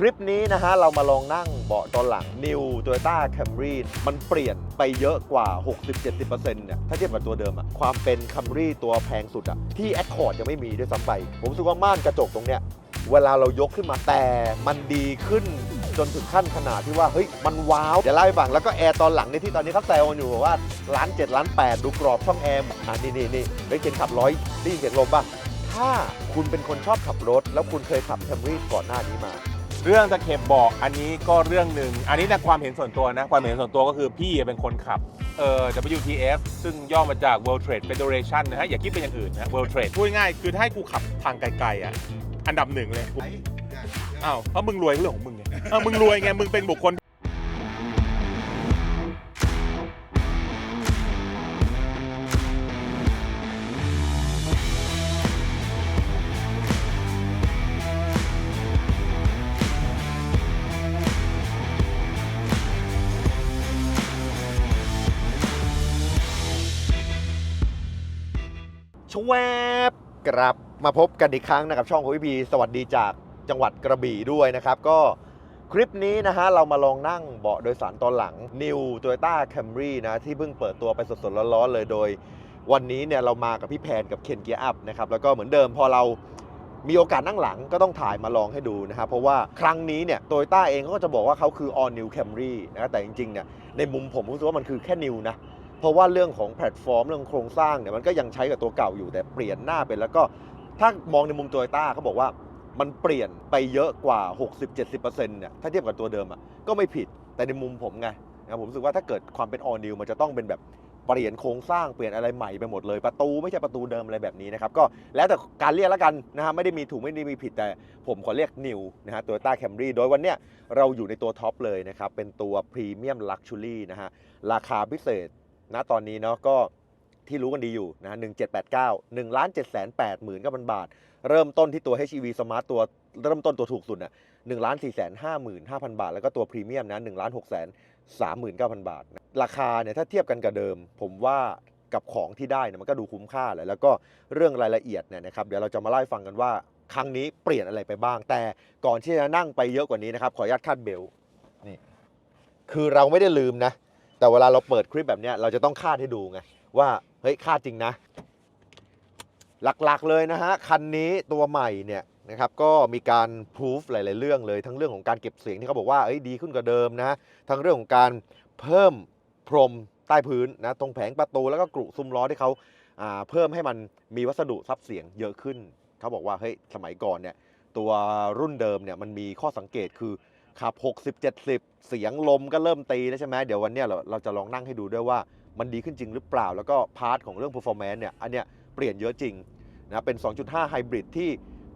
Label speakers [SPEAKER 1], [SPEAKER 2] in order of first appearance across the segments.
[SPEAKER 1] คลิปนี้นะฮะ เรามาลองนั่งเบาะตอนหลัง New Toyota Camry มันเปลี่ยนไปเยอะกว่า 60-70%เนี่ยถ้าเทียบกับตัวเดิมอะความเป็น Camry ตัวแพงสุดอะที่ Accord ยังไม่มีด้วยซ้ำไป ผมรู้สึกว่าม่านกระจกตรงเนี้ยเวลาเรายกขึ้นมาแต่มันดีขึ้นจนถึงขั้นขนาดที่ว่าเฮ้ยมันว้าวเดี๋ยวเล่าให้ฟังแล้วก็แอร์ตอนหลังเนี่ยที่ตอนนี้เขาแซวกันอยู่ว่าล้านเจ็ดล้านแปดดูกรอบช่องแอร์อ่านี่นี่นี่ได้เขียนขับร้อยได้ยินเสียงลมป่ะถ้าคุณเป็นคนชอบขับรถ แล้วคุณเคยขับแคมรี่ก่อนหน้านี้มา
[SPEAKER 2] เรื่องตะเข็บบอกอันนี้ก็เรื่องหนึ่งอันนี้นะความเห็นส่วนตัวนะ ความเห็นส่วนตัวก็คือพี่เป็นคนขับเอ่อ WTF ซึ่งย่อมาจาก World Trade Federation นะฮะอย่าคิดเป็นอย่างอื่นนะ World Trade พูดง่ายๆคือถ้าให้กูขับทางไกลๆอะอันดับหนึ่งเลยกูอ้าวเพราะมึงรวยเรื่องของมึงไงเออมึงรวยไงมึงเป็นบุคคล
[SPEAKER 1] ชวบกลับมาพบกันอีกครั้งนะครับช่องของพี่พีสวัสดีจากจังหวัดกระบี่ด้วยนะครับ ก็คลิปนี้นะฮะเรามาลองนั่งเบาะโดยสารตอนหลัง New Toyota Camry นะ ที่เพิ่งเปิดตัวไปสดๆร้อนๆเลยโดย วันนี้เนี่ยเรามากับพี่แพนกับเคนเกียร์อัพนะครับแล้วก็เหมือนเดิมพอเรามีโอกาสนั่งหลังก็ต้องถ่ายมาลองให้ดูนะครับเพราะว่าครั้งนี้เนี่ยโตโยต้าเองก็จะบอกว่าเขาคือ all new Camry นะแต่จริงๆเนี่ยในมุมผมผมรู้สึกว่ามันคือแค่ new นะ เพราะว่าเรื่องของแพลตฟอร์มเรื่องโครงสร้างเนี่ยมันก็ยังใช้กับตัวเก่าอยู่แต่เปลี่ยนหน้าเป็นแล้วก็ถ้ามองในมุมโตโยต้าเขาบอกว่ามันเปลี่ยนไปเยอะกว่า 60-70%เนี่ยถ้าเทียบกับตัวเดิมอะก็ไม่ผิดแต่ในมุมผมไงนะผมรู้สึกว่าถ้าเกิดความเป็น all new มันจะต้องเป็นแบบเปลี่ยนโครงสร้างเปลี่ยนอะไรใหม่ไปหมดเลยประตูไม่ใช่ประตูเดิมอะไรแบบนี้นะครับ ก็แล้วแต่การเรียกแล้วกันนะฮะไม่ได้มีถูกไม่ได้มีผิดแต่ผมขอเรียก new นะฮะ Toyota Camry โดยวันเนี้ยเราอยู่ในตัวท็อปเลยนะครับ เป็นตัว Premium Luxury นะฮะราคาพิเศษ ณตอนนี้เนาะก็ที่รู้กันดีอยู่นะฮะ1789 1ล้าน7แสน8หมื่นก็พันบาท เริ่มต้นที่ตัว HEV Smart ตัวเริ่มต้นตัวถูกสุดน่ะ1ล้าน4แสน5หมื่น5,000 บาท แล้วก็ตัวพรีเมียมนะ1ล้าน6แสน3หมื่น9,000 บาท ราคาเนี่ยถ้าเทียบกันกับเดิม ผมว่ากับของที่ได้เนี่ยมันก็ดูคุ้มค่าแหละแล้วก็เรื่องรายละเอียดเนี่ยนะครับเดี๋ยวเราจะมาเล่ฟังกันว่าครั้งนี้เปลี่ยนอะไรไปบ้าง แต่ก่อนที่จะนั่งไปเยอะกว่านี้นะครับขออนุญาตคาดเบลนี่คือเราไม่ได้ลืมนะ แต่เวลาเราเปิดคลิปแบบเนี้ยเราจะต้องคาดให้ดูไง ว่าเฮ้ยคาดจริงนะ หลักๆเลยนะฮะ คันนี้ตัวใหม่เนี่ยนะครับก็มีการพิสูจหลาย ๆ เรื่องเลยทั้งเรื่องของการเก็บเสียงที่เขาบอกว่าเอ้ยดีขึ้นกว่าเดิมนะทั้งเรื่องของการเพิ่มพรมใต้พื้นนะตรงแผงประตูแล้วก็กรุซุ้มล้อที่เขาาเพิ่มให้มันมีวัสดุซับเสียงเยอะขึ้น เขาบอกว่าเฮ้ยสมัยก่อนเนี่ยตัวรุ่นเดิมเนี่ยมันมีข้อสังเกตคือ ขับ 60 70 เสียงลมก็เริ่มตีแล้วใช่ไหมเดี๋ยววันนี้เราเราจะลองนั่งให้ดูด้วยว่ามันดีขึ้นจริงหรือเปล่า แล้วก็พาร์ทของเรื่อง performance เนี่ยอันเนี้ยเปลี่ยนเยอะจริงนะเป็น 2.5 ไฮบริดที่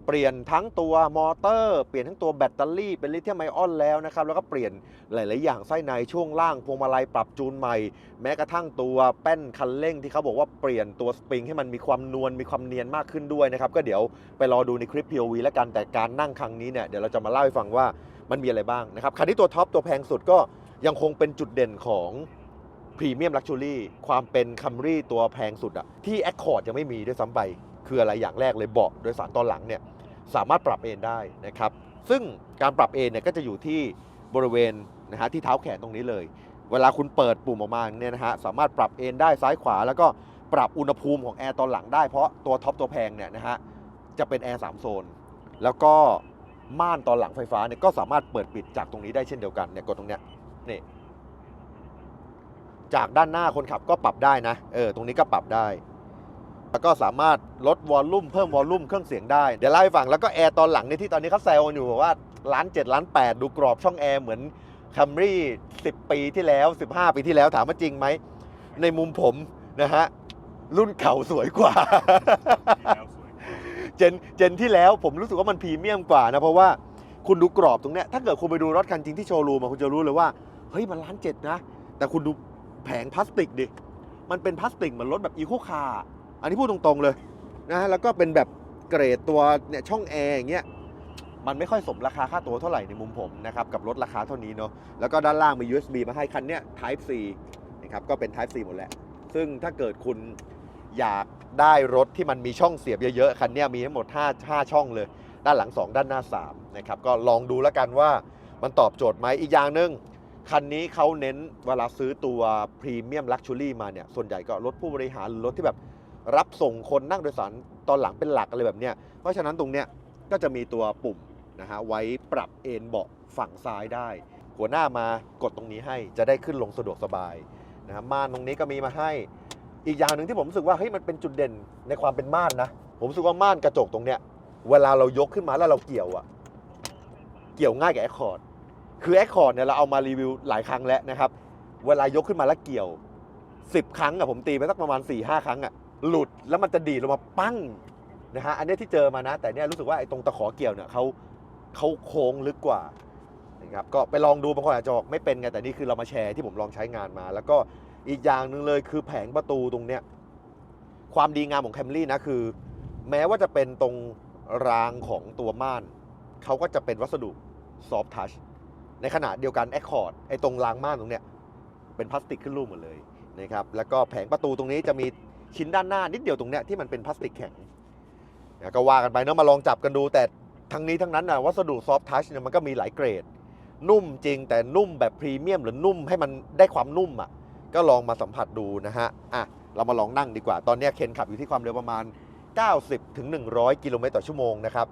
[SPEAKER 1] เปลี่ยนทั้งตัวมอเตอร์ เปลี่ยนทั้งตัวแบตเตอรี่เป็นลิเธียมไอออนแล้วนะครับ แล้วก็เปลี่ยนหลาย ๆ อย่างไส้ในช่วงล่างพวงมาลัยปรับจูนใหม่ แม้กระทั่งตัวแป้นคันเร่งที่เขาบอกว่าเปลี่ยนตัวสปริงให้มันมีความนวลมีความเนียนมากขึ้นด้วยนะครับ ก็เดี๋ยวไปรอดูในคลิป POV แล้วกันแต่การนั่งครั้งนี้เนี่ยเดี๋ยวเราจะมาเล่าให้ฟังว่า มันมีอะไรบ้างนะครับคันนี้ตัวท็อปตัวแพงสุดก็ยังคงเป็นจุดเด่นของพรีเมียมลักชัวรี่ความเป็นคัมรี่ตัวแพงสุดอะที่ Accord ยังไม่มีด้วยซ้ำไปคืออะไรอย่างแรกเลยเบาะโดยสารตอนหลังเนี่ยสามารถปรับเอนได้นะครับซึ่งการปรับเอนเนี่ยก็จะอยู่ที่บริเวณนะฮะที่เท้าแขนตรงนี้เลย เวลาคุณเปิดปุ่มออกมาเนี่ยนะฮะสามารถปรับเอนได้ซ้ายขวา แล้วก็ปรับอุณหภูมิของแอร์ตอนหลังได้เพราะตัวท็อปตัวแพงเนี่ยนะฮะจะเป็นแอร์สามโซนแล้วก็ ม่านตอนหลังไฟฟ้าเนี่ยก็สามารถเปิดปิดจากตรงนี้ได้เช่นเดียวกันเนี่ยกดตรงเนี้ยนี่จากด้านหน้าคนขับก็ปรับได้นะเออตรงนี้ก็ปรับได้ แล้วก็สามารถลดวอลลุ่มเพิ่มวอลลุ่มเครื่องเสียงได้เดี๋ยวเล่าให้ฟังแล้วก็แอร์ตอนหลังเนี่ยที่ตอนนี้เขาแซวอยู่บอกว่าล้านเจ็ดล้านแปดดูกรอบช่องแอร์เหมือนคัมรี่10ปีที่แล้ว 15 ปีที่แล้วถามว่าจริงไหม ในมุมผมนะฮะรุ่นเก่าสวยกว่า เจนเจนที่แล้วผมรู้สึกว่ามันพรีเมียมกว่านะเพราะว่าคุณดูกรอบตรงเนี้ยถ้าเกิดคุณไปดูรถคันจริงที่โชว์รูมอะคุณจะรู้เลยว่าเฮ้ยมันล้านเจ็ดนะ แต่คุณดูแผงพลาสติกดิมันเป็นพลาสติกเหมือนรถแบบอีโคคาร์อันนี้พูดตรงๆเลยนะฮะแล้วก็เป็นแบบเกรดตัวเนี่ยช่องแอร์อย่างเงี้ยมันไม่ค่อยสมราคาค่าตัวเท่าไหร่ในมุมผมนะครับกับรถราคาเท่านี้เนาะแล้วก็ด้านล่างมี USB มาให้คันเนี้ย Type C นะครับก็เป็น Type C หมดแหละซึ่งถ้าเกิดคุณ อยากได้รถที่มันมีช่องเสียบเยอะๆ คันนี้มีทั้งหมด 5 5 ช่องเลย ด้านหลัง 2 ด้านหน้า 3 นะครับ ก็ลองดูแล้วกันว่ามันตอบโจทย์ไหมอีกอย่างหนึ่งคันนี้เขาเน้นเวลาซื้อตัวพรีเมียมลักชัวรี่มาเนี่ย ส่วนใหญ่ก็รถผู้บริหารหรือรถที่แบบรับส่งคนนั่งโดยสารตอนหลังเป็นหลักอะไรแบบเนี้ย เพราะฉะนั้นตรงเนี้ยก็จะมีตัวปุ่มนะฮะไว้ปรับเอนเบาะฝั่งซ้ายได้ หัวหน้ามากดตรงนี้ให้จะได้ขึ้นลงสะดวกสบายนะฮะม่านตรงนี้ก็มีมาให้ อีกอย่างหนึ่งที่ผมรู้สึกว่าเฮ้ยมันเป็นจุดเด่นในความเป็นม่านนะ ผมรู้สึกว่าม่านกระจกตรงเนี้ยเวลาเรายกขึ้นมาแล้วเราเกี่ยวอะเกี่ยวง่ายกับแอคคอร์ดคือแอคคอร์ดเนี่ยเราเอามารีวิวหลายครั้งแล้วนะครับ เวลายกขึ้นมาแล้วเกี่ยว 10 ครั้งอะผมตีไปสักประมาณ4ี่ห้าครั้งอะหลุดแล้วมันจะดีดลงมาปั้งนะฮะอันนี้ที่เจอมานะ แต่เนี่ยรู้สึกว่าไอ้ตรงตะขอเกี่ยวเนี่ยเขาเขาโค้งลึกกว่านะครับก็ไปลองดูบางคนอาจจะบอกไม่เป็นไงแต่นี่คือเรามาแชร์ที่ผมลองใช้งานมา แล้วก็ อีกอย่างหนึ่งเลยคือแผงประตูตรงเนี้ยความดีงามของแคมรี่นะคือ แม้ว่าจะเป็นตรงรางของตัวม่าน เขาก็จะเป็นวัสดุซอฟทัชในขณะเดียวกันแอคคอร์ดไอ้ตรงรางม่านตรงเนี้ยเป็นพลาสติกขึ้นรูปหมดเลยนะครับแล้วก็แผงประตูตรงนี้จะมีชิ้นด้านหน้านิดเดียวตรงเนี้ยที่มันเป็นพลาสติกแข็งนะก็ว่ากันไปเนาะมาลองจับกันดู แต่ทั้งนี้ทั้งนั้นนะวัสดุซอฟทัชเนี่ยมันก็มีหลายเกรด นุ่มจริงแต่นุ่มแบบพรีเมียมหรือนุ่มให้มันได้ความนุ่มอะ ก็ลองมาสัมผัสดูนะฮะอะเรามาลองนั่งดีกว่า ตอนนี้เคนขับอยู่ที่ความเร็วประมาณ 90ถึง100 กิโลเมตรต่อชั่วโมงนะครับ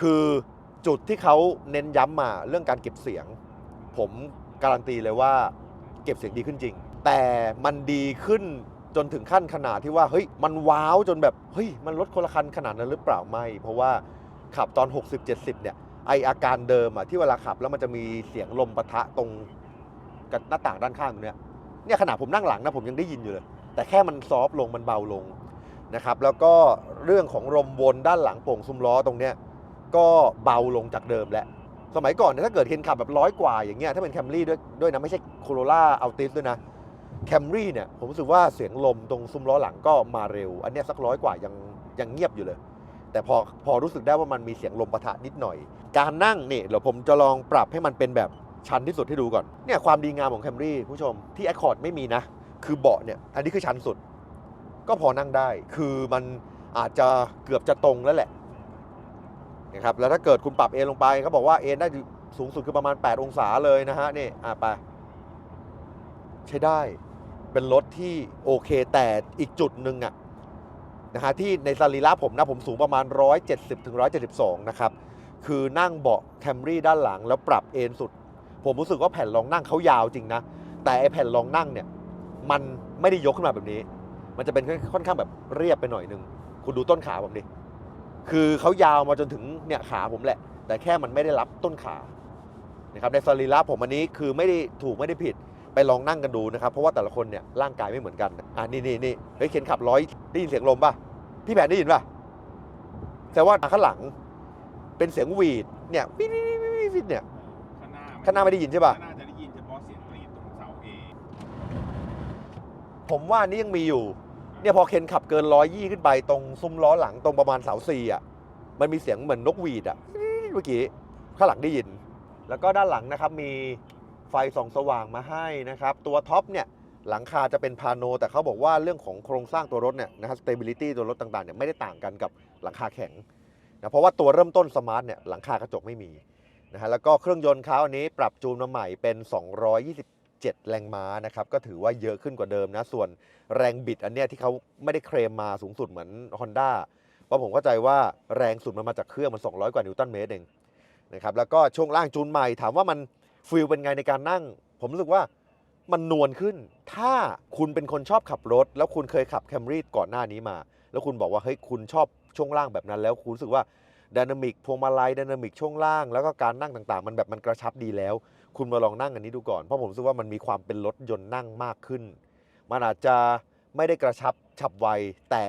[SPEAKER 1] คือจุดที่เขาเน้นย้ำมาเรื่องการเก็บเสียง ผมการันตีเลยว่าเก็บเสียงดีขึ้นจริง แต่มันดีขึ้นจนถึงขั้นขนาดที่ว่าเฮ้ยมันว้าวจนแบบเฮ้ยมันลดคนละคันขนาดนั้นหรือเปล่าไม่ เพราะว่าขับตอน 60-70 เนี่ยไออาการเดิมอะที่เวลาขับแล้วมันจะมีเสียงลมปะทะตรงกับหน้าต่างด้านข้างตรงเนี้ย เนี่ยขนาดผมนั่งหลังนะผมยังได้ยินอยู่เลย แต่แค่มันซอฟต์ลงมันเบาลงนะครับแล้วก็เรื่องของลมวนด้านหลังโป่งซุ้มล้อตรงเนี้ยก็เบาลงจากเดิมแล้ว สมัยก่อนเนี่ยถ้าเกิดเคนขับแบบร้อยกว่าอย่างเงี้ยถ้าเป็นแคมรี่ด้วยด้วยนะไม่ใช่โคโรล่าอัลติสด้วยนะแคมรี่เนี่ยผมรู้สึกว่าเสียงลมตรงซุ้มล้อหลังก็มาเร็ว อันเนี้ยสักร้อยกว่ายังยังเงียบอยู่เลย แต่พอพอรู้สึกได้ว่ามันมีเสียงลมปะทะนิดหน่อย การนั่งนี่เดี๋ยวผมจะลองปรับให้มันเป็นแบบ ชันที่สุดให้ดูก่อนเนี่ยความดีงามของแคมรี่ผู้ชมที่แอคคอร์ดไม่มีนะ คือเบาะเนี่ยอันนี้คือชันสุด ก็พอนั่งได้ คือมันอาจจะเกือบจะตรงแล้วแหละนะครับแล้วถ้าเกิดคุณปรับเอนลงไปเขาบอกว่าเอนได้สูงสุดคือประมาณ 8 องศาเลยนะฮะนี่อะไป ใช้ได้เป็นรถที่โอเคแต่อีกจุดหนึ่งอะนะฮะที่ในสรีระผมนะผมสูงประมาณ 170ถึง172 นะครับ คือนั่งเบาะแคมรี่ด้านหลังแล้วปรับเอนสุด ผมรู้สึกว่าแผ่นรองนั่งเขายาวจริงนะ แต่ไอแผ่นรองนั่งเนี่ย มันไม่ได้ยกขึ้นมาแบบนี้ มันจะเป็นค่อนข้างแบบเรียบไปหน่อยนึง คุณดูต้นขาผมดิ คือเขายาวมาจนถึงเนี่ยขาผมแหละ แต่แค่มันไม่ได้รับต้นขานะครับในสรีระผมอันนี้คือไม่ได้ถูกไม่ได้ผิดไปลองนั่งกันดูนะครับ เพราะว่าแต่ละคนเนี่ยร่างกายไม่เหมือนกันอ่านี่นี่นี่เฮ้ยเข็นขับร้อยได้ยินเสียงลมป่ะพี่แผนได้ยินป่ะแต่ว่าข้างหลังเป็นเสียงวีดเนี่ยวิดวิดวิดเนี่ย
[SPEAKER 2] ข้างหน้า
[SPEAKER 1] ไม่ได้ยินใช่ป่ะ
[SPEAKER 2] น้าจะได้ยินเฉพาะเสียงกรีดตรงเสาเอ
[SPEAKER 1] ผมว่านี่ยังมีอยู่ เนี่ยพอเคนขับเกินร้อยยี่ขึ้นไปตรงซุ้มล้อหลังตรงประมาณเสาสี่อะ มันมีเสียงเหมือนนกหวีดอะเมื่อกี้ข้างหลังได้ยิน แล้วก็ด้านหลังนะครับมีไฟส่องสว่างมาให้นะครับ ตัวท็อปเนี่ยหลังคาจะเป็นพาโน แต่เขาบอกว่าเรื่องของโครงสร้างตัวรถเนี่ยนะครับ stability ตัวรถต่างๆเนี่ยไม่ได้ต่างกันกับหลังคาแข็งนะเพราะว่าตัวเริ่มต้นสมาร์ทเนี่ยหลังคากระจกไม่มี นะฮะแล้วก็เครื่องยนต์เขาอันนี้ปรับจูนมาใหม่เป็น 227 แรงม้านะครับก็ถือว่าเยอะขึ้นกว่าเดิมนะ ส่วนแรงบิดอันเนี้ยที่เขาไม่ได้เคลมมาสูงสุดเหมือน Honda เพราะผมเข้าใจว่าแรงสุดมันมาจากเครื่องมัน 200 กว่านิวตันเมตรเองนะครับแล้วก็ช่วงล่างจูนใหม่ถามว่ามันฟีลเป็นไงในการนั่ง ผมรู้สึกว่ามันนวลขึ้น ถ้าคุณเป็นคนชอบขับรถ แล้วคุณเคยขับแคมรี่ก่อนหน้านี้มา แล้วคุณบอกว่าเฮ้ยคุณชอบช่วงล่างแบบนั้น แล้วคุณรู้สึกว่า ดินามิกพวงมาลัยดินามิกช่วงล่าง แล้วก็การนั่งต่างๆ มันแบบมันกระชับดีแล้ว คุณมาลองนั่งอันนี้ดูก่อน เพราะผมรู้สึกว่ามันมีความเป็นรถยนต์นั่งมากขึ้น มันอาจจะไม่ได้กระชับฉับไว แต่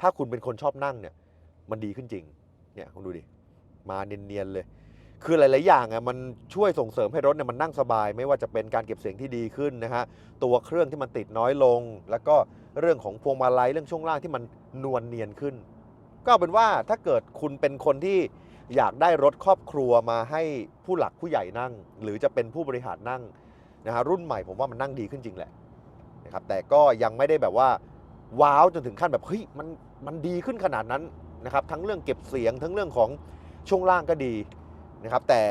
[SPEAKER 1] ถ้าคุณเป็นคนชอบนั่งเนี่ย มันดีขึ้นจริง เนี่ยคุณดูดิ มาเนียนๆเลย คือหลาย ๆ อย่างอะมันช่วยส่งเสริมให้รถเนี่ยมันนั่งสบาย ไม่ว่าจะเป็นการเก็บเสียงที่ดีขึ้นนะฮะ ตัวเครื่องที่มันติดน้อยลง แล้วก็เรื่องของพวงมาลัยเรื่องช่วงล่างที่มันนวลเนียนขึ้น ก็เป็นว่าถ้าเกิดคุณเป็นคนที่อยากได้รถครอบครัวมาให้ผู้หลักผู้ใหญ่นั่ง หรือจะเป็นผู้บริหารนั่งนะฮะรุ่นใหม่ผมว่ามันนั่งดีขึ้นจริงแหละนะครับแต่ก็ยังไม่ได้แบบว่าว้าวจนถึงขั้นแบบเฮ้ยมันมันดีขึ้นขนาดนั้นนะครับทั้งเรื่องเก็บเสียงทั้งเรื่องของช่วงล่างก็ดีนะครับแต่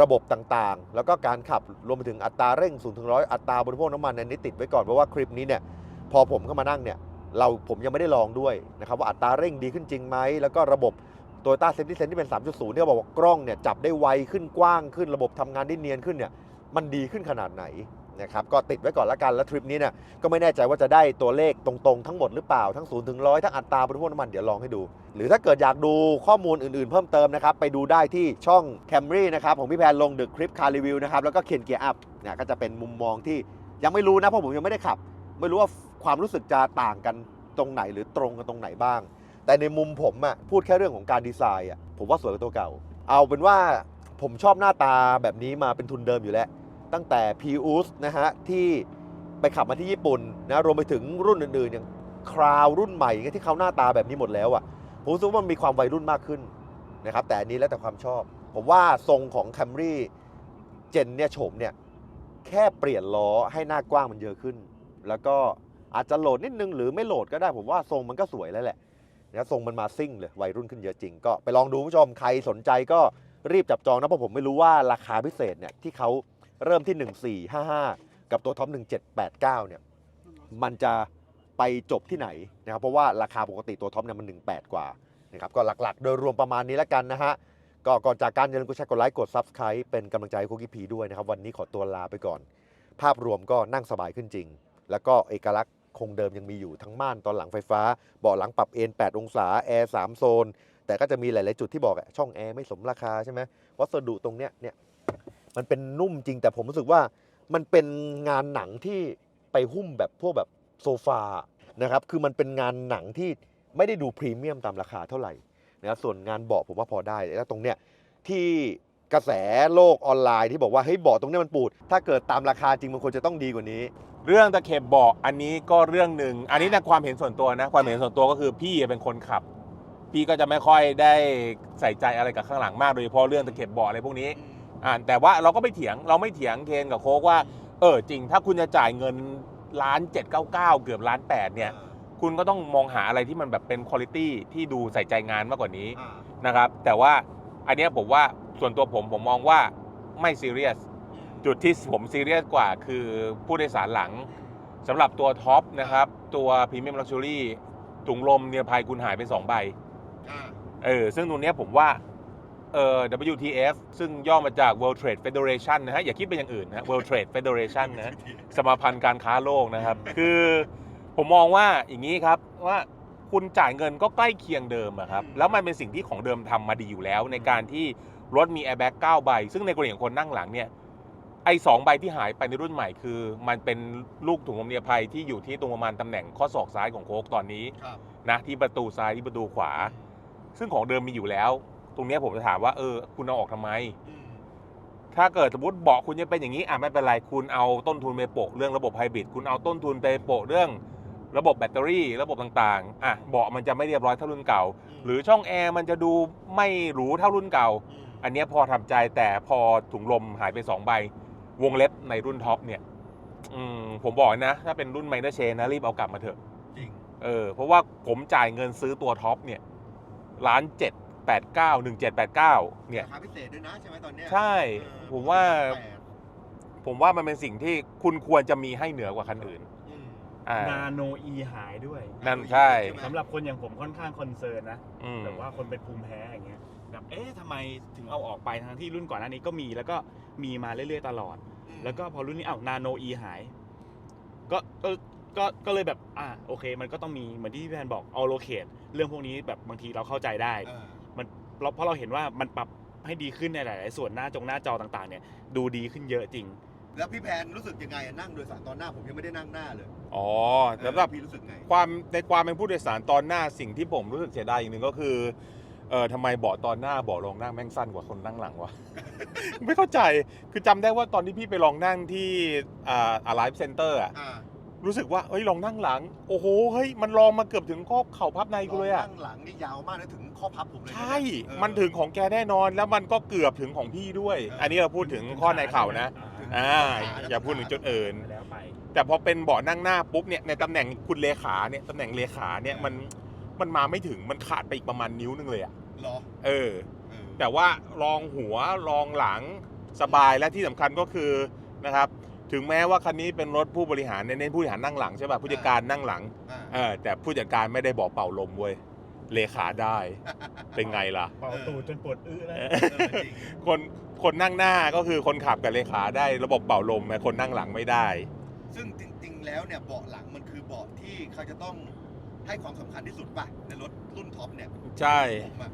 [SPEAKER 1] ระบบต่างๆ แล้วก็การขับรวมไปถึงอัตราเร่ง0ูนย์ถึงร้อยอัตราบริโภคน้ำมันอันนี้ติดไว้ก่อนเพราะว่าคลิปนี้เนี่ยพอผมเข้ามานั่งเนี่ย เราผมยังไม่ได้ลองด้วยนะครับว่าอัตราเร่งดีขึ้นจริงไหม แล้วก็ระบบโตโยต้าเซฟตี้เซนที่เป็น 3.0ที่เขาบอกว่ากล้องเนี่ยจับได้ไวขึ้นกว้างขึ้นระบบทำงานได้เนียนขึ้นเนี่ยมันดีขึ้นขนาดไหนนะครับก็ติดไว้ก่อนละกันแล้วทริปนี้เนี่ยก็ไม่แน่ใจว่าจะได้ตัวเลขตรงๆ ทั้งหมดหรือเปล่าทั้ง0ูนย์ถึงร้อยทั้งอัตราบริโภคน้ำมันเดี๋ยวลองให้ดู หรือถ้าเกิดอยากดูข้อมูลอื่นๆ เพิ่มเติมนะครับไปดูได้ที่ช่อง Camry นะครับของพี่แพนลงดึกคลิปคารีวิวนะครับแล้วก็เขียนเกียร์อัพเนี่ยก็จะเป็นมุมมองที่ยังไม่รู้นะเพราะผมยังไม่ได้ขับ ไม่รู้ว่า ความรู้สึกจะต่างกันตรงไหนหรือตรงกันตรงไหนบ้าง แต่ในมุมผมอะพูดแค่เรื่องของการดีไซน์อะผมว่าสวยกว่าตัวเก่า เอาเป็นว่าผมชอบหน้าตาแบบนี้มาเป็นทุนเดิมอยู่แล้ว ตั้งแต่ p ีอุสนะฮะ ที่ไปขับมาที่ญี่ปุ่นนะรวมไปถึงรุ่นอื่นๆ อย่างคราวรุ่นใหม่ที่เขาหน้าตาแบบนี้หมดแล้วอะผมรู้สึกว่ามันมีความวัยรุ่นมากขึ้นนะครับแต่อันนี้แล้วแต่ความชอบ ผมว่าทรงของ Camry เจนเนี่ยโฉมเนี่ยแค่เปลี่ยนล้อให้หน้ากว้างมันเยอะขึ้น แล้วก็ อาจจะโหลดนิดนึงหรือไม่โหลดก็ได้ผมว่าทรงมันก็สวยแล้วแหละนะทรงมันมาซิ่งเลยวัยรุ่นขึ้นเยอะจริง ก็ไปลองดูผู้ชมใครสนใจก็รีบจับจองนะเพราะผมไม่รู้ว่าราคาพิเศษเนี่ยที่เขาเริ่มที่ 1455 กับตัวท็อป 1789 เนี่ยมันจะไปจบที่ไหนนะครับเพราะว่าราคาปกติตัวท็อปเนี่ยมัน 18 กว่านะครับก็หลักๆ โดยรวมประมาณนี้แล้วกันนะฮะก็ก่อนจากการอย่าลืมกดแชร์กดไลค์กด Subscribe เป็นกำลังใจให้คุกกี้พีด้วยนะครับวันนี้ขอตัวลาไปก่อน ภาพรวมก็นั่งสบายขึ้นจริง แล้วก็เอกลักษณ์ คงเดิมยังมีอยู่ทั้งม่านตอนหลังไฟฟ้าเบาะหลังปรับเอน8 องศาแอร์3โซน แต่ก็จะมีหลาย ๆ จุดที่บอกอะช่องแอร์ไม่สมราคาใช่ไหมวัสดุตรงเนี้ยเนี่ยมันเป็นนุ่มจริงแต่ผมรู้สึกว่ามันเป็นงานหนังที่ไปหุ้มแบบพวกแบบโซฟานะครับคือมันเป็นงานหนังที่ไม่ได้ดูพรีเมียมตามราคาเท่าไหร่นะส่วนงานเบาะผมว่าพอได้แล้วตรงเนี้ยที่กระแสโลกออนไลน์ที่บอกว่าเฮ้ยเบาะตรงเนี้ยมันปูด ถ้าเกิดตามราคาจริงมันควรจะต้องดีกว่านี้
[SPEAKER 2] เรื่องตะเข็บเบาะอันนี้ก็เรื่องหนึ่งอันนี้นะความเห็นส่วนตัวนะ ความเห็นส่วนตัวก็คือพี่เป็นคนขับ พี่ก็จะไม่ค่อยได้ใส่ใจอะไรกับข้างหลังมากโดยเฉพาะเรื่องตะเข็บเบาะอะไรพวกนี้อ่าแต่ว่าเราก็ไม่เถียงเราไม่เถียงเคนกับโค้กว่าเออจริง ถ้าคุณจะจ่ายเงินล้านเจ็ดเก้าเก้าเกือบล้านแปดเนี่ย คุณก็ต้องมองหาอะไรที่มันแบบเป็นคุณภาพที่ดูใส่ใจงานมากกว่านี้นะครับ แต่ว่าอันเนี้ยผมว่าส่วนตัวผมผมมองว่าไม่ซีเรียส จุดที่ผมซีเรียสกว่าคือผู้โดยสารหลังสำหรับตัวท็อปนะครับ ตัวพรีเมียมลักชัวรี่ถุงลมเนี่ยภัยคุณหายไป2ใบเออซึ่งตรงเนี้ยผมว่าเอ่อ WTF ซึ่งย่อมาจาก World Trade Federation นะฮะ อย่าคิดเป็นอย่างอื่นนะ World Trade Federation นะสมาพันธ์การค้าโลกนะครับ คือผมมองว่าอย่างนี้ครับว่าคุณจ่ายเงินก็ใกล้เคียงเดิมอะครับ แล้วมันเป็นสิ่งที่ของเดิมทำมาดีอยู่แล้ว ในการที่รถมีแอร์แบ็ก9ใบ ซึ่งในกรณีของคนนั่งหลังเนี่ย ไอ้สองใบที่หายไปในรุ่นใหม่คือ มันเป็นลูกถุงลมนิรภัยที่อยู่ที่ตรงประมาณตำแหน่งข้อศอกซ้ายของโค้กตอนนี้นะที่ประตูซ้ายที่ประตูขวา ซึ่งของเดิมมีอยู่แล้ว ตรงเนี้ยผมจะถามว่าเออคุณเอาออกทำไมถ้าเกิดสมมติเบาะคุณจะเป็นอย่างนี้อะไม่เป็นไรคุณเอาต้นทุนไปโปะเรื่องระบบไฮบริดคุณเอาต้นทุนไปโปะเรื่องระบบแบตเตอรี่ระบบต่างๆอะเบาะมันจะไม่เรียบร้อยเท่ารุ่นเก่า หรือช่องแอร์มันจะดูไม่หรูเท่ารุ่นเก่าอันเนี้ยพอทำใจแต่พอถุงลมหายไป2ใบ วงเล็บในรุ่นท็อปเนี่ยอืมผมบอกนะ ถ้าเป็นรุ่นไมเนอร์เชนนะรีบเอากลับมาเถอะ
[SPEAKER 1] จริง
[SPEAKER 2] เออ เพราะว่าผมจ่ายเงินซื้อตัวท็อปเนี่ยล้านเจ็ดแปดเก้าหนึ่งเจ็ดแปดเก้าเนี่ย
[SPEAKER 1] ราคาพิเศษด้วยนะใช่ไหมตอนเนี้ย
[SPEAKER 2] ใช่
[SPEAKER 1] เออ
[SPEAKER 2] ผมว่า
[SPEAKER 1] แปด
[SPEAKER 2] ผมว่ามันเป็นสิ่งที่คุณควรจะมีให้เหนือกว่าคันอื่น
[SPEAKER 1] อืม
[SPEAKER 2] อ่า
[SPEAKER 3] นาโนอีหายด้วย
[SPEAKER 2] นั่นใช่
[SPEAKER 3] สำหรับคนอย่างผมค่อนข้างคอนเซิร์นนะ
[SPEAKER 2] อืม
[SPEAKER 3] แบบว่าคนเป็นภูมิแพ้อย่างเงี้ย แบบเอ๊ะทำไมถึงเอาออกไปทั้งที่รุ่นก่อนหน้านี้ก็มีแล้วก็มีมาเรื่อยๆตลอด แล้วก็พอรุ่นนี้อ้าวนาโนอีหายก็ก็ก็ก็เลยแบบอ่าโอเค มันก็ต้องมีเหมือนที่พี่แพนบอกเอาโลเคตเรื่องพวกนี้แบบบางทีเราเข้าใจได้
[SPEAKER 1] เออ
[SPEAKER 3] มันเราเพราะเราเห็นว่ามันปรับให้ดีขึ้นในหลาย ๆ ส่วนหน้าจงหน้าจอต่างๆ เนี่ย ดูดีขึ้นเยอะจริง
[SPEAKER 1] แล้วพี่แพนรู้สึกยังไงอะนั่งโดยสารตอนหน้าผมยังไม่ได้นั่งหน้าเลย
[SPEAKER 2] อ๋อสำหรับ
[SPEAKER 1] พี่รู้สึกไง
[SPEAKER 2] ความในความเป็นผู้โดยสารตอนหน้าสิ่งที่ผมรู้สึกเสียดายอย่างหนึ่งก็คือ เออทำไมเบาะตอนหน้าเบาะรองนั่งแม่งสั้นกว่าคนนั่งหลังวะ ไม่เข้าใจคือจำได้ว่าตอนที่พี่ไปลองนั่งที่อ่าอาไลฟ์เซ็นเตอร์อะ
[SPEAKER 1] อ่า
[SPEAKER 2] รู้สึกว่าเอ้ยลองนั่งหลัง โอ้โหเฮ้ยมันลองมาเกือบถึงข้อเข่าพับในกูเลยอะ
[SPEAKER 1] นั่งหลังนี่ยาวมากนะถึงข้อพับผมเลยนะ
[SPEAKER 2] ใช่
[SPEAKER 1] เออ
[SPEAKER 2] มันถึงของแกแน่นอนแล้วมันก็เกือบถึงของพี่ด้วย
[SPEAKER 1] เอออั
[SPEAKER 2] อันนี้เราพูดถึงข้อในเข่านะ
[SPEAKER 1] ถึง
[SPEAKER 2] อ่า
[SPEAKER 1] ขานะ
[SPEAKER 2] อย่าพูดถึงจุดอื่น
[SPEAKER 3] แล้วไป
[SPEAKER 2] แต่พอเป็นเบาะนั่งหน้าปุ๊บเนี่ยในตำแหน่งคุณเลขาเนี่ยตำแหน่งเลขาเนี่ยมัน มันมาไม่ถึงมันขาดไปอีกประมาณนิ้วนึงเลยอะ
[SPEAKER 1] เหรอ
[SPEAKER 2] เออ
[SPEAKER 1] เออ
[SPEAKER 2] แต่ว่ารองหัวรองหลังสบายและที่สำคัญก็คือนะครับ ถึงแม้ว่าคันนี้เป็นรถผู้บริหารเน้นผู้บริหารนั่งหลังใช่ป่ะผู้จัดการนั่งหลัง
[SPEAKER 1] อ่า
[SPEAKER 2] เออแต่ผู้จัดการไม่ได้บอกเป่าลมเว้ยเลขาได้เป็นไงล่ะ
[SPEAKER 3] เป่าตูดจนปวดอื้อแล้ว
[SPEAKER 2] เออ
[SPEAKER 1] เออจริง
[SPEAKER 2] คนคนนั่งหน้าก็คือคนขับกับเลขาได้ระบบเป่าลมแต่คนนั่งหลังไม่ได้
[SPEAKER 1] ซึ่งจริง ๆ แล้วเนี่ยเบาะหลังมันคือเบาะที่เขาจะต้อง ให้ความสำคัญที่สุดป่ะ ในรถรุ่นท็อปเนี่ย
[SPEAKER 2] ใช่
[SPEAKER 1] ผมอะ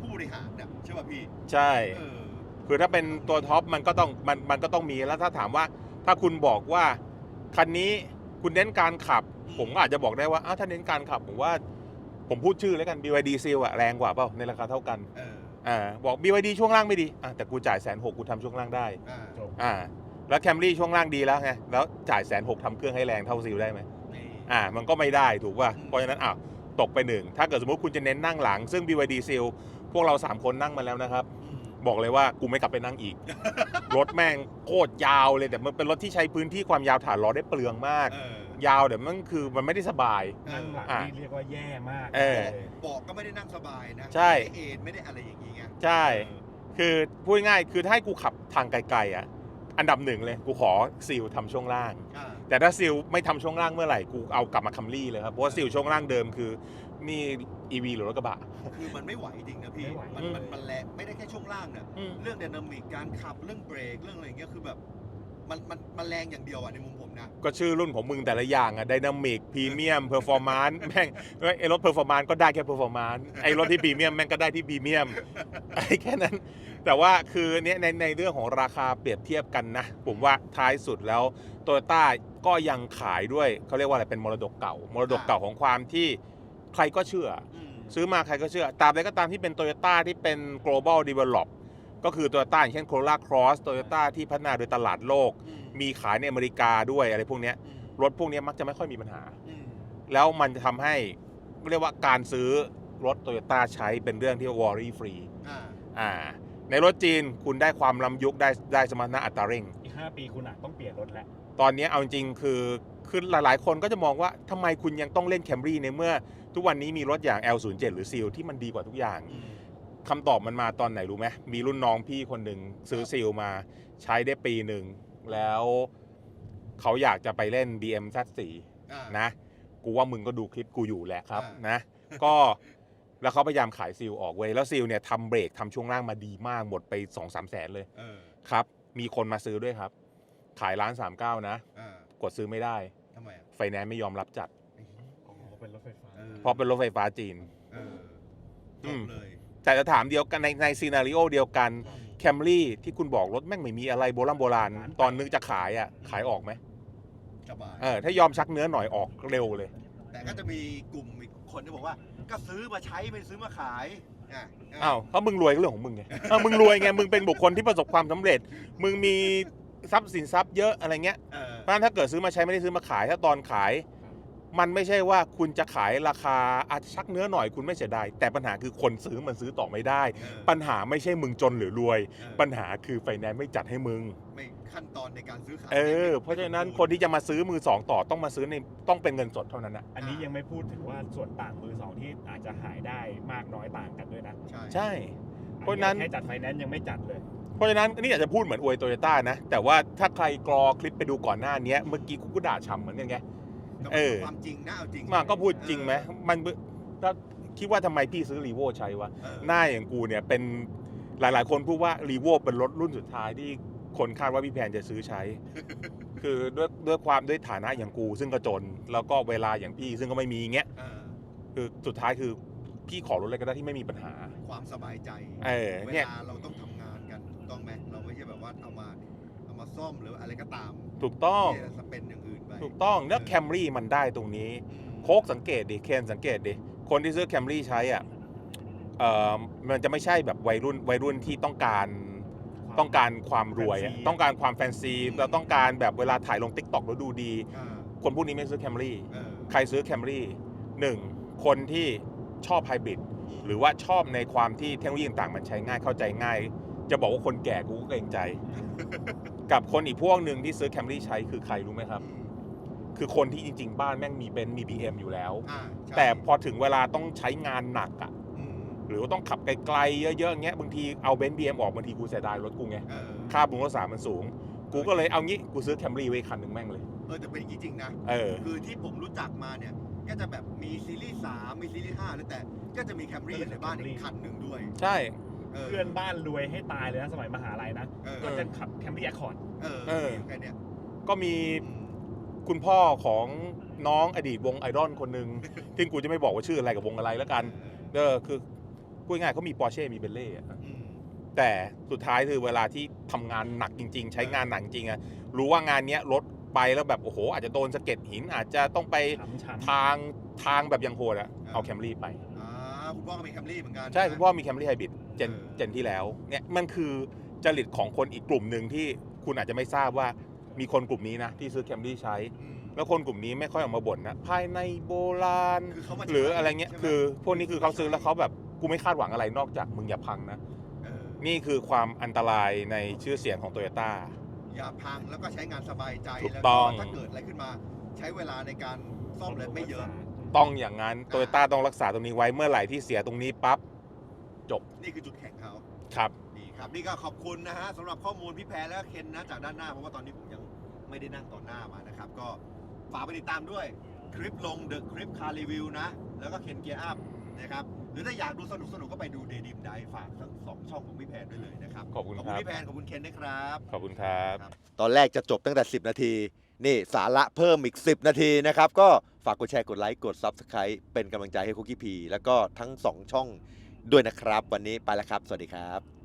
[SPEAKER 1] ผู้บริหารเนี่ยใช่ป่ะพี่
[SPEAKER 2] ใช่
[SPEAKER 1] เออ
[SPEAKER 2] คือถ้าเป็นตัวท็อปมันก็ต้องมันมันก็ต้องมีแล้วถ้าถามว่า ถ้าคุณบอกว่าคันนี้คุณเน้นการขับ ผมก็อาจจะบอกได้ว่าอ้าวถ้าเน้นการขับผมว่าผมพูดชื่อแล้วกัน BYD Seal อะแรงกว่าเปล่าในราคาเท่ากัน
[SPEAKER 1] เออ
[SPEAKER 2] อ่าบอก BYD ช่วงล่างไม่ดีอะแต่กูจ่ายแสนหกกูทำช่วงล่างได้
[SPEAKER 1] อ่า
[SPEAKER 3] จบ
[SPEAKER 2] อ่าแล้วแคมรี่ช่วงล่างดีแล้วไงแล้วจ่ายแสนหกทำเครื่องให้แรงเท่าซีลได้ไหม
[SPEAKER 1] นี่
[SPEAKER 2] อ่ามันก็ไม่ได้ถูกป่ะ
[SPEAKER 1] อืม
[SPEAKER 2] เพราะฉะนั้นอ้าวตกไปหนึ่งถ้าเกิดสมมติคุณจะเน้นนั่งหลัง ซึ่ง BYD Seal พวกเรา 3 คนนั่งมาแล้วนะครับ
[SPEAKER 1] อืม
[SPEAKER 2] บอกเลยว่ากูไม่กลับไปนั่งอีก รถแม่งโคตรยาวเลยแต่มันเป็นรถที่ใช้พื้นที่ความยาวฐานล้อได้เปลืองมาก
[SPEAKER 1] เออยา
[SPEAKER 2] วแต่มันคือมันไม่ได้สบาย
[SPEAKER 1] เอ
[SPEAKER 3] นั่ง
[SPEAKER 1] อ
[SPEAKER 3] หลัง
[SPEAKER 2] อะ
[SPEAKER 3] นี่เรียกว่าแย่มาก
[SPEAKER 2] เออ
[SPEAKER 3] เลย
[SPEAKER 1] เบาะก็ไม่ได้นั่งสบายนะ
[SPEAKER 2] ใช่
[SPEAKER 1] ไม่ได้เอนไม่ได้อะไรอย่างงี้ไง
[SPEAKER 2] ใช่
[SPEAKER 1] เออ
[SPEAKER 2] คือพูดง่ายๆคือถ้าให้กูขับทางไกลๆอะ อันดับหนึ่งเลย กูขอซีลทำช่วงล่าง
[SPEAKER 1] อ่า
[SPEAKER 2] แต่ถ้าซิลไม่ทำช่วงล่างเมื่อไหร่กูเอากลับมาคัมรี่เลยครับเพราะว่าซิลช่วงล่างเดิมคือนี่ EV หรือรถกระบะ
[SPEAKER 1] คือมันไม่ไหวจริงนะพี่
[SPEAKER 3] ไม่ไหว
[SPEAKER 1] มันมันมันแรงไม่ได้แค่ช่วงล่างเนี่ย
[SPEAKER 2] อืม
[SPEAKER 1] เรื่องไดนามิกการขับเรื่องเบรกเรื่องอะไรอย่างเงี้ยคือแบบมันมันมันแรงอย่างเดียวอะในมุมผมนะ
[SPEAKER 2] ก็ชื่อรุ่นของมึงแต่ละอย่างอะไดนามิกพรีเมียมเพอร์ฟอร์มานซ์แม่งไอ้รถเพอร์ฟอร์มานซ์ก็ได้แค่เพอร์ฟอร์มานซ์ไอ้รถที่พรีเมียมแม่งก็ได้ที่พรีเมียมไอ้แค่นั้น แต่ว่าคือเนี่ยในในเรื่องของราคาเปรียบเทียบกันนะ ผมว่าท้ายสุดแล้วโตโยต้าก็ยังขายด้วยเขาเรียกว่าอะไรเป็นมรดกเก่า มรดกเก่าของความที่ใครก็เชื่อ
[SPEAKER 1] อืม
[SPEAKER 2] ซื้อมาใครก็เชื่อตราบใดก็ตามที่เป็นโตโยต้าที่เป็น global develop ก็คือโตโยต้าอย่างเช่น Corolla Cross โตโยต้าที่พัฒนาโดยตลาดโลก
[SPEAKER 1] อืม
[SPEAKER 2] มีขายในอเมริกาด้วยอะไรพวกเนี้ย
[SPEAKER 1] อืม
[SPEAKER 2] รถพวกเนี้ยมักจะไม่ค่อยมีปัญหา
[SPEAKER 1] อืม
[SPEAKER 2] แล้วมันจะทำให้เรียกว่าการซื้อรถโตโยต้าใช้เป็นเรื่องที่วอรี่ฟรี
[SPEAKER 1] อ่า
[SPEAKER 2] อ่า ในรถจีนคุณได้ความล้ำยุคได้ได้สมรรถนะอัตราเร่ง
[SPEAKER 3] อีก 5 ปีคุณอาจต้องเปลี่ยนรถแล้ว
[SPEAKER 2] ตอนนี้เอาจริงๆคือคือหลายๆ คนก็จะมองว่าทำไมคุณยังต้องเล่นแคมรี่ในเมื่อ ทุกวันนี้มีรถอย่าง L07 หรือ Seal ที่มันดีกว่าทุกอย่าง
[SPEAKER 1] อืม
[SPEAKER 2] คำตอบมันมาตอนไหนรู้ไหมมีรุ่นน้องพี่คนหนึ่งซื้อ Seal มาใช้ได้ปีหนึ่ง แล้วเขาอยากจะไปเล่น BM Z4
[SPEAKER 1] อ่า
[SPEAKER 2] นะ กูว่ามึงก็ดูคลิปกูอยู่แหละครับ
[SPEAKER 1] อ่าน
[SPEAKER 2] นะ ก็ แล้วเขาพยายามขายซีลออกเว้ยแล้วซีลเนี่ยทำเบรกทำช่วงล่างมาดีมากหมดไป2องสามแสนเลย
[SPEAKER 1] เออ
[SPEAKER 2] ครับมีคนมาซื้อด้วยครับ ขายร้าน39 นะ
[SPEAKER 1] อ่าก
[SPEAKER 2] ดซื้อไม่ได้
[SPEAKER 1] ทำไมอะ
[SPEAKER 2] ไฟแนนซ์ไม่ยอมรับจัด
[SPEAKER 3] อ๋อเป็นรถไฟฟ้า
[SPEAKER 1] เออ
[SPEAKER 2] เพราะเป็นรถไฟฟ้าจีน
[SPEAKER 1] เออจ
[SPEAKER 2] อื
[SPEAKER 1] บ
[SPEAKER 2] ม
[SPEAKER 1] เลย
[SPEAKER 2] แต่จะถามเดียวกันในในซีนารีโอเดียวกันแคมรี่ที่คุณบอกรถแม่งไม่มีอะไรโบราณโบราณ
[SPEAKER 3] ร้าน
[SPEAKER 2] ตอนนึกจะขายอะขายออกไหม
[SPEAKER 1] สบาย
[SPEAKER 2] เออถ้ายอมชักเนื้อหน่อยออกเร็วเลย
[SPEAKER 1] แต่ก็จะมีกลุ่มอีกคนที่บอกว่า ก็ซื้อมาใช้ไม่ซื้อมาขายอะ
[SPEAKER 2] อ้าวเพราะมึงรวยก็เรื่องของมึงไงอ้าวมึงรวยไง มึงเป็นบุคคลที่ประสบความสำเร็จ มึงมีทรัพย์สินทรัพย์เยอะอะไรเงี้ย
[SPEAKER 1] เออ
[SPEAKER 2] เพราะฉะนั้นถ้าเกิดซื้อมาใช้ไม่ได้ซื้อมาขายถ้าตอนขาย มันไม่ใช่ว่าคุณจะขายราคาอาจจะชักเนื้อหน่อยคุณไม่เสียดายแต่ปัญหาคือคนซื้อมันซื้อต่อไม่ได้
[SPEAKER 1] เออ
[SPEAKER 2] ปัญหาไม่ใช่มึงจนหรือรวย
[SPEAKER 1] เออ
[SPEAKER 2] ปัญหาคือไฟแนนซ์ไม่จัดให้มึง
[SPEAKER 1] ไม่ ขั้นตอนในการซื้อขาย
[SPEAKER 2] เออ เพราะฉะนั้นคนที่จะมาซื้อมือสองต่อต้องมาซื้อในต้องเป็นเงินสดเท่านั้นนะ
[SPEAKER 3] อันนี้ยังไม่พูดถึงว่าส่วนต่างมือสองที่อาจจะหายได้มากน้อยต่างกันด้วยนะ
[SPEAKER 1] ใช่
[SPEAKER 2] ใช่เพราะฉะนั้น
[SPEAKER 3] แค่จัดไฟแนนซ์ยังไม่จัดเลย
[SPEAKER 2] เพราะฉะนั้นนี่อยากจะพูดเหมือนอวยโตโยต้านะ แต่ว่าถ้าใครกรอคลิปไปดูก่อนหน้านี้เมื่อกี้กูก็ด่าฉ่ำเหมือนกันไง
[SPEAKER 1] แต่
[SPEAKER 2] เออ
[SPEAKER 1] ความจริงนะเอาจริง
[SPEAKER 2] มาก็พูดจริงไหมมันถ้าคิดว่าทำไมพี่ซื้อรีโวใช้วะ
[SPEAKER 1] เออ
[SPEAKER 2] หน้าอย่างกูเนี่ยเป็นหลาย ๆ คนพูดว่ารีโวเป็นรถรุ่นสุดท้ายที่ คนคาดว่าพี่แพนจะซื้อใช้ คือด้วยด้วยความด้วยฐานะอย่างกู ซึ่งก็จน แล้วก็เวลาอย่างพี่ซึ่งก็ไม่มีเงี้ย
[SPEAKER 1] เออ
[SPEAKER 2] คือสุดท้ายคือพี่ขอรถอะไรก็ได้ที่ไม่มีปัญหา
[SPEAKER 1] ความสบายใจ
[SPEAKER 2] เออ
[SPEAKER 1] เว
[SPEAKER 2] เนี่ย
[SPEAKER 1] ลาเราต้องทำงานกันถูกต้องไหมเราไม่ใช่แบบว่าเอามาเอามาซ่อมหรืออะไรก็ตาม
[SPEAKER 2] ถูกต้อง
[SPEAKER 1] ที่จะเป็นอย่างอื่นไป
[SPEAKER 2] ถูกต้องแล้วแคมรี่มันได้ตรงนี้
[SPEAKER 1] อืม
[SPEAKER 2] โคกสังเกตดิเคนสังเกตดิคนที่ซื้อแคมรี่ใช้อะเอ่อมันจะไม่ใช่แบบวัยรุ่นวัยรุ่นที่ต้องการ ต้องการความรวยอะ
[SPEAKER 3] แฟนซี
[SPEAKER 2] ต้องการความแฟนซีแล้วต้องการแบบเวลาถ่ายลงติ๊กต็อกแล้วดูดี
[SPEAKER 1] อ่า
[SPEAKER 2] คนพวกนี้ไม่ซื้อแคมรี่
[SPEAKER 1] เออ
[SPEAKER 2] ใครซื้อแคมรี่หนึ่งคนที่ชอบไฮบริดหรือว่าชอบในความที่เทคโนโลยีต่างๆมันใช้ง่ายเข้าใจง่าย จะบอกว่าคนแก่กูก็เกรงใจ กับคนอีกพวกหนึ่งที่ซื้อแคมรี่ใช้คือใครรู้ไหมครับ
[SPEAKER 1] อืม
[SPEAKER 2] คือคนที่จริงๆ บ้านแม่งมีเบนซ์มี BM อยู่แล้ว
[SPEAKER 1] อ่าใช่
[SPEAKER 2] แต่พอถึงเวลาต้องใช้งานหนักอะ
[SPEAKER 1] อืม
[SPEAKER 2] หรือว่าต้องขับไกลๆเยอะๆอย่างเงี้ยบางทีเอาเบนซ์บีเอ็มออกบางทีกูเสียดายรถกูไง
[SPEAKER 1] เออ
[SPEAKER 2] ค่าบำรุงรักษามันสูง กูก็เลยเอางี้กูซื้อแคมรี่ไว้คันหนึ่งแม่งเลย
[SPEAKER 1] เออแต่เป็นอย่างนี้จริงนะ
[SPEAKER 2] เออ
[SPEAKER 1] คือที่ผมรู้จักมาเนี่ย ก็จะแบบมีซีรีส์3มีซีรีส์5หรือแต่ ก็จะมีแคมรี่ในบ้านอีกคันหนึ่งด้วย
[SPEAKER 2] ใช่
[SPEAKER 1] เออ
[SPEAKER 3] เพื่อนบ้านรวยให้ตายเลยนะสมัยมหาลัยนะ
[SPEAKER 1] เออ
[SPEAKER 3] ก็จะขับแคมรี่แอคคอร์ด
[SPEAKER 1] เออ
[SPEAKER 2] เออ
[SPEAKER 1] แค่เนี้ย
[SPEAKER 2] ก็มี
[SPEAKER 1] อืม
[SPEAKER 2] คุณพ่อของน้องอดีตวงไอดอลคนหนึ่งซึ่งกูจะไม่บอกว่าชื่ออะไรกับวงอะไรแล้วกัน เออคือ พูดง่ายๆเขามีปอร์เช่มีเบลเล่
[SPEAKER 1] อืม
[SPEAKER 2] แต่สุดท้ายคือเวลาที่ทำงานหนักจริง ๆ ใช้งานหนักจริงอะรู้ว่างานเนี้ยรถไปแล้วแบบโอ้โห อาจจะโดนสะเก็ดหิน อาจจะต้องไป
[SPEAKER 3] ช้ำช้
[SPEAKER 2] ทางทางแบบยังโหดอะเอาแคมรี่ไป
[SPEAKER 1] อ่าคุณพ่อก็มีแคมรี่เหมือนกัน
[SPEAKER 2] ใช่
[SPEAKER 1] นะ
[SPEAKER 2] คุณพ่อมีแคมรี่ไฮบริดเจน
[SPEAKER 1] เออ
[SPEAKER 2] เจนที่แล้วเนี่ยมันคือจริตของคนอีกกลุ่มหนึ่งที่คุณอาจจะไม่ทราบว่ามีคนกลุ่มนี้นะ ที่ซื้อแคมรี่ใช้
[SPEAKER 1] อืม
[SPEAKER 2] แล้วคนกลุ่มนี้ไม่ค่อยออกมาบ่นนะ ภายในโบราณ
[SPEAKER 1] คือเขามา
[SPEAKER 2] หรืออะไรเงี้ย
[SPEAKER 1] ใช่หม
[SPEAKER 2] คือ พวกนี้คือเขาซื้อแล้วเขาแบบ กูไม่คาดหวังอะไรนอกจากมึงอย่าพังนะ
[SPEAKER 1] เออ
[SPEAKER 2] นี่คือความอันตรายในชื่อเสียงของโตโยต้า
[SPEAKER 1] อย่าพังแล้วก็ใช้งานสบายใจ
[SPEAKER 2] ถูก
[SPEAKER 1] แล้ว
[SPEAKER 2] ต้
[SPEAKER 1] ก็
[SPEAKER 2] อง
[SPEAKER 1] ถ้าเกิดอะไรขึ้นมา ใช้เวลาในการำซ่อมเลยไม่เยอะ
[SPEAKER 2] ต้องอย่างนั้นโตโยต้าต้องรักษาตรงนี้ไว้เมื่อไหร่ที่เสียตรงนี้ปั๊บ
[SPEAKER 1] นี่คือจุดแข็งเขา
[SPEAKER 2] ครับ
[SPEAKER 1] ดีครับ นี่ก็ขอบคุณนะฮะสำหรับข้อมูลพี่แพรและเคนนะจากด้านหน้า เพราะว่าตอนนี้ผมยังไม่ได้นั่งต่อหน้ามานะครับ ก็ฝากไปติดตามด้วย คลิปลง The Clip Car Review นะ แล้วก็เคนเกียร์อัพนะครับ หรือถ้าอยากดูสนุกสนุกๆก็ไปดูเดดิมไดฝากทั้งสองช่องของพี่แพรด้วยเลยนะครับ
[SPEAKER 2] ขอบคุณ
[SPEAKER 1] ขอบ
[SPEAKER 2] ค
[SPEAKER 1] คุณ
[SPEAKER 2] รับ
[SPEAKER 1] พี่แพรขอบคุณเคนด้วยครับ
[SPEAKER 2] ขอบคุณครับ
[SPEAKER 1] ตอนแรกจะจบตั้งแต่ 10 นาที นี่สาระเพิ่มอีก 10 นาทีนะครับ ก็ฝากกดแชร์กดไลค์กด Subscribe เป็นกำลังใจให้คุกกี้พีแล้วก็ทั้ง 2 ช่องด้วยนะครับ วันนี้ไปแล้วครับ สวัสดีครับ